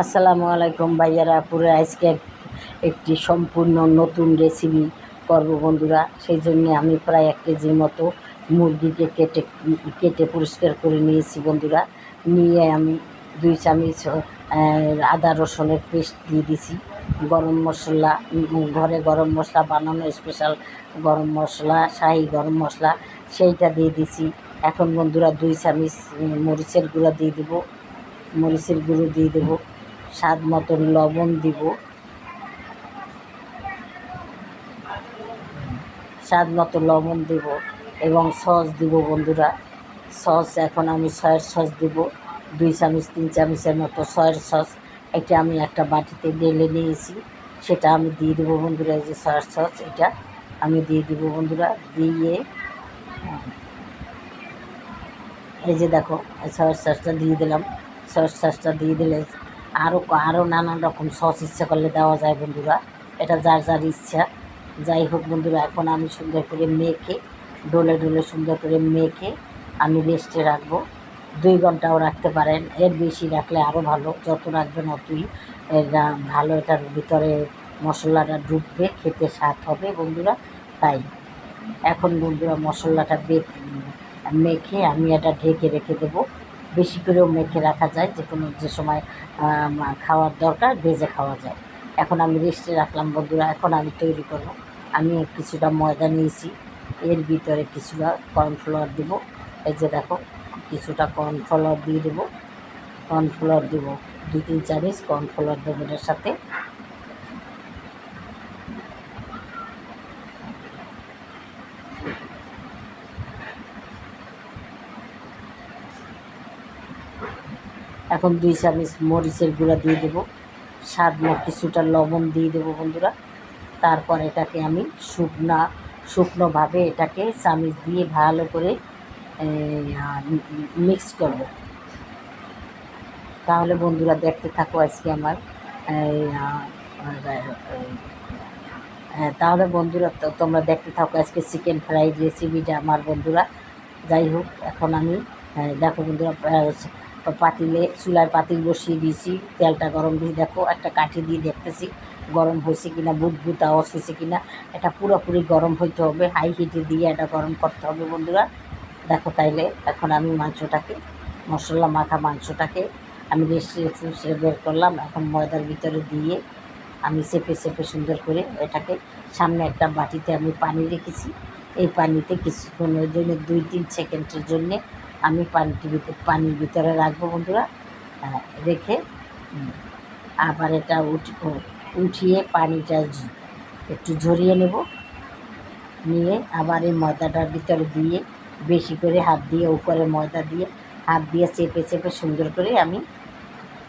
আসসালামু আলাইকুম ভাইয়ারা, পুরো আজকে একটি সম্পূর্ণ নতুন রেসিপি করব বন্ধুরা। সেই জন্য আমি প্রায় এক কেজির মতো মুরগিকে কেটে কেটে পরিষ্কার করে নিয়েছি বন্ধুরা। নিয়ে আমি দুই চামচ আদা রসুনের পেস্ট দিয়ে দিছি। গরম মশলা, ঘরে গরম মশলা বানানো স্পেশাল গরম মশলা, শাহি গরম মশলা, সেইটা দিয়ে দিছি। এখন বন্ধুরা দুই চামচ মরিচের গুঁড়া দিয়ে দেবো। মরিচের গুঁড়ো দিয়ে দেবো। স্বাদ মতো লবণ দিব। স্বাদ মতো লবণ দিব এবং সস দিব বন্ধুরা। সস এখন আমি সয়ের সস দিব। দুই চামচ, তিন চামচের মতো সয়ের সস। এটা আমি একটা বাটিতে ঢেলে নিয়েছি। সেটা আমি দিয়ে দেবো বন্ধুরা, এই যে সয়ের সস, এটা আমি দিয়ে দিব বন্ধুরা। দিয়ে, এই যে দেখো সয়ের সসটা দিয়ে দিলাম। সয়ের সসটা দিয়ে দিলে আরও আরও নানান রকম সস ইচ্ছা করলে দেওয়া যায় বন্ধুরা। এটা যার যার ইচ্ছা। যাই হোক বন্ধুরা, এখন আমি সুন্দর করে মেখে, ডলে ডলে সুন্দর করে মেখে আমি রেস্টে রাখব। দুই ঘন্টাও রাখতে পারেন, এর বেশি রাখলে আরও ভালো। যত রাখবেন অতই ভালো এটার ভিতরে মশলাটা ডুববে খেতে স্বাদ হবে বন্ধুরা, তাই। এখন বন্ধুরা মশলাটা মেখে আমি এটা ঢেকে রেখে দেবো। বেশি করেও মেখে রাখা যায় যে কোনো যে সময় খাওয়ার দরকার, ভেজে খাওয়া যায়। এখন আমি রেস্টে রাখলাম, বন্ধুরা, এখন আমি তৈরি করব। আমি কিছুটা ময়দা নিয়েছি, এর ভিতরে কিছুটা কর্নফ্লাওয়ার দেবো। এই যে দেখো, কিছুটা কর্নফ্লাওয়ার দিয়ে দেবো। কর্নফ্লাওয়ার দেবো দু তিন চামচ কর্নফ্লাওয়ার দেবো এটার সাথে। এখন দুই চামচ মরিচের গুঁড়া দিয়ে দেবো। স্বাদ কিছুটা লবণ দিয়ে দেবো বন্ধুরা। তারপর এটাকে আমি শুকনা, শুকনোভাবে এটাকে চামিচ দিয়ে ভালো করে মিক্স করব। তাহলে বন্ধুরা দেখতে থাকো আজকে আমার তাহলে বন্ধুরা তোমরা দেখতে থাকো আজকে চিকেন ফ্রাইড রেসিপিটা আমার বন্ধুরা। যাই হোক, এখন আমি দেখো বন্ধুরা পাতিলে, চুলার পাতিল বসিয়ে দিয়েছি। তেলটা গরম দিয়ে দেখো, একটা কাঠি দিয়ে দেখতেছি গরম হয়েছে কিনা বুট আওয়াজ হয়েছে কিনা। এটা পুরোপুরি গরম হইতে হবে হাই হিটে দিয়ে এটা গরম করতে হবে বন্ধুরা। দেখো তাইলে, এখন আমি মাংসটাকে, মশলা মাখা মাংসটাকে আমি রেস্ট বের করলাম। এখন ময়দার ভিতরে দিয়ে আমি চেপে চেপে সুন্দর করে এটাকে সামনে একটা বাটিতে আমি পানি রেখেছি। এই পানিতে কিছুক্ষণের জন্য দুই তিন সেকেন্ডের জন্যে আমি পানিটি পানির ভিতরে রাখব বন্ধুরা। রেখে আবার এটা উঠ উঠিয়ে পানিটা একটু ঝরিয়ে নেব। নিয়ে আবার এই ময়দাটার ভিতরে দিয়ে, বেশি করে হাত দিয়ে, উপরে ময়দা দিয়ে, হাত দিয়ে চেপে চেপে সুন্দর করে আমি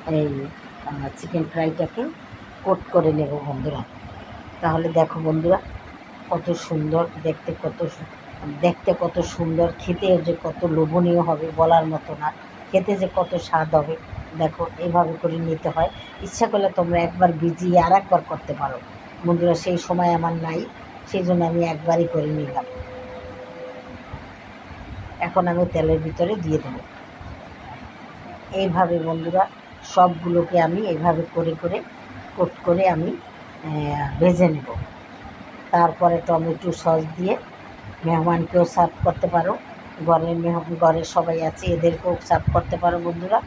এই চিকেন ফ্রাইটাকে কোট করে নেব বন্ধুরা। তাহলে দেখো বন্ধুরা, কত সুন্দর, দেখতে কত সু- দেখতে কত সুন্দর খেতে যে কত লোভনীয় হবে বলার মতো না। খেতে যে কত স্বাদ হবে, দেখো এইভাবে করে নিতে হয়। ইচ্ছা করলে তোমরা একবার ভিজিয়ে আর একবার করতে পারো। বন্ধুরা, সেই সময় আমার নাই সেই জন্য আমি একবারই করে নিলাম। এখন আমি তেলের ভিতরে দিয়ে দেবো। এইভাবে বন্ধুরা, সবগুলোকে আমি এইভাবে করে করে, কোট করে আমি ভেজে নেব। তারপরে টমেটো সস দিয়ে মেহমানকেও সার্ভ করতে পারো। ঘরের মেহ ঘরের সবাই আছে, এদেরকেও সার্ভ করতে পারো বন্ধুরা।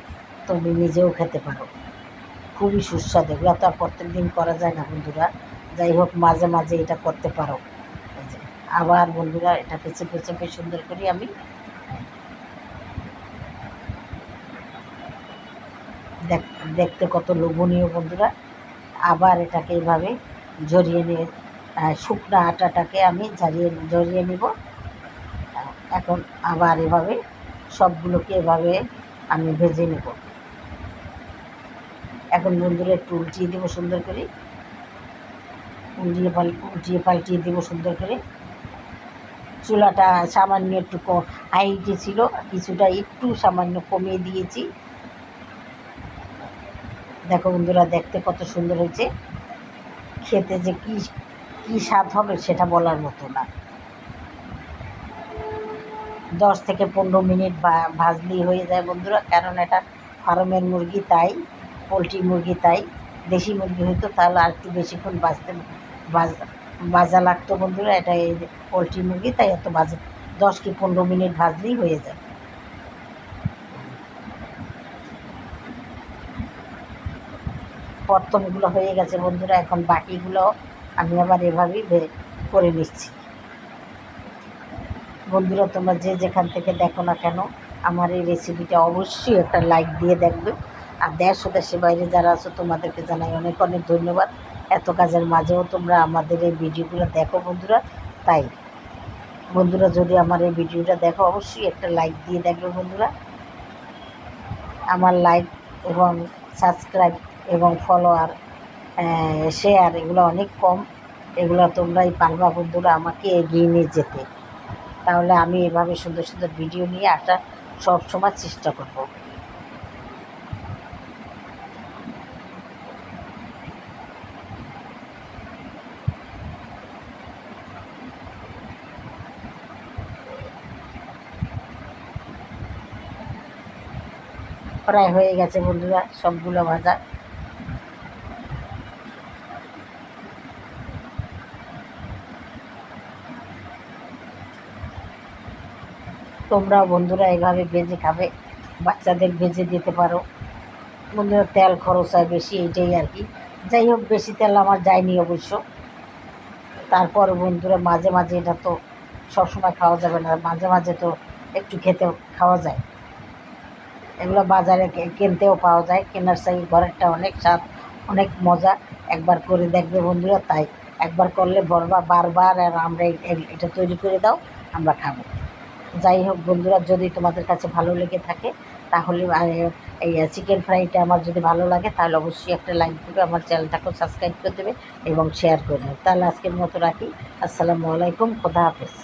তুমি নিজেও খেতে পারো। খুবই সুস্বাদু। এগুলো তো আর প্রত্যেক দিন করা যায় না বন্ধুরা। যাই হোক, মাঝে মাঝে এটা করতে পারো। আবার বন্ধুরা এটাকে চেপে চেপে সুন্দর করি আমি। দেখ- দেখতে কত লোভনীয় বন্ধুরা। আবার এটাকে এইভাবে ঝরিয়ে নিয়ে শুকনো আটাটাকে আমি ঝরিয়ে ঝরিয়ে নিব। এখন আবার এভাবে সবগুলোকে এভাবে আমি ভেজে নেব। এখন বন্ধুরা একটু উল্টিয়ে দেবো সুন্দর করে। উল্টিয়ে পাল উল্টিয়ে পাল্টিয়ে দেবো সুন্দর করে। চুলাটা সামান্য একটু হাইটে ছিল, কিছুটা একটু সামান্য কমিয়ে দিয়েছি। দেখো বন্ধুরা, দেখতে কত সুন্দর হয়েছে। খেতে যে কি কি স্বাদ হবে সেটা বলার মতো না। দশ থেকে পনেরো মিনিট ভা- ভাজলেই হয়ে যায় বন্ধুরা, কারণ এটা ফার্মের মুরগি, তাই পোলট্রি মুরগি, তাই দেশি মুরগি হইতো তাহলে আর একটু বেশিক্ষণ বাজতে বাজা লাগতো বন্ধুরা, এটা এই পোলট্রি মুরগি, তাই এত ভাজা দশ কি পনেরো মিনিট ভাজলেই হয়ে যায়। প্রথমগুলো হয়ে গেছে বন্ধুরা, এখন বাকিগুলো আমি আবার এভাবেই করে নিচ্ছি। বন্ধুরা, তোমরা যে যেখান থেকে দেখো না কেন, আমার এই রেসিপিটা অবশ্যই একটা লাইক দিয়ে দেখবে। আর দেশ ও দেশের বাইরে যারা আছো, তোমাদেরকে জানাই অনেক অনেক ধন্যবাদ। এত কাজের মাঝেও তোমরা আমাদের এই ভিডিওগুলো দেখো বন্ধুরা। তাই, বন্ধুরা, যদি আমার এই ভিডিওটা দেখো, অবশ্যই একটা লাইক দিয়ে দেখবে বন্ধুরা। আমার লাইক এবং সাবস্ক্রাইব এবং ফলোয়ার শেয়ার এগুলো অনেক কম। এগুলো তোমরাই পারবা বন্ধুরা আমাকে এগিয়ে নিয়ে যেতে। তাহলে আমি এভাবে সুন্দর সুন্দর ভিডিও নিয়ে আসা সব সময় চেষ্টা করব। প্রায় হয়ে গেছে বন্ধুরা, সবগুলো ভাজা। তোমরাও বন্ধুরা এভাবে ভেজে খাবে, বাচ্চাদের ভেজে দিতে পারো। বন্ধুরা, তেল খরচ হয় বেশি, এইটাই আর কি। যাই হোক, বেশি তেল আমার যায়নি অবশ্য। তারপর বন্ধুরা, মাঝে মাঝে এটা তো সবসময় খাওয়া যাবে না, মাঝে মাঝে তো একটু খেতে খাওয়া যায়। এগুলো বাজারে কিনতেও পাওয়া যায়, কেনার চাই ঘরেরটা অনেক স্বাদ, অনেক মজা। একবার করে দেখবে বন্ধুরা, তাই একবার করলে বলবা বারবার আর আমরা এটা তৈরি করে দাও, আমরা খাব। যাই হোক বন্ধুরা, যদি তোমাদের কাছে ভালো লেগে থাকে, তাহলে এই চিকেন ফ্রাইটা আমার যদি ভালো লাগে, তাহলে অবশ্যই একটা লাইক দেবে, আমার চ্যানেলটাকেও সাবস্ক্রাইব করে দেবে এবং শেয়ার করে দেবে। তাহলে আজকের মতো রাখি। আসসালামু আলাইকুম, খোদা হাফেজ।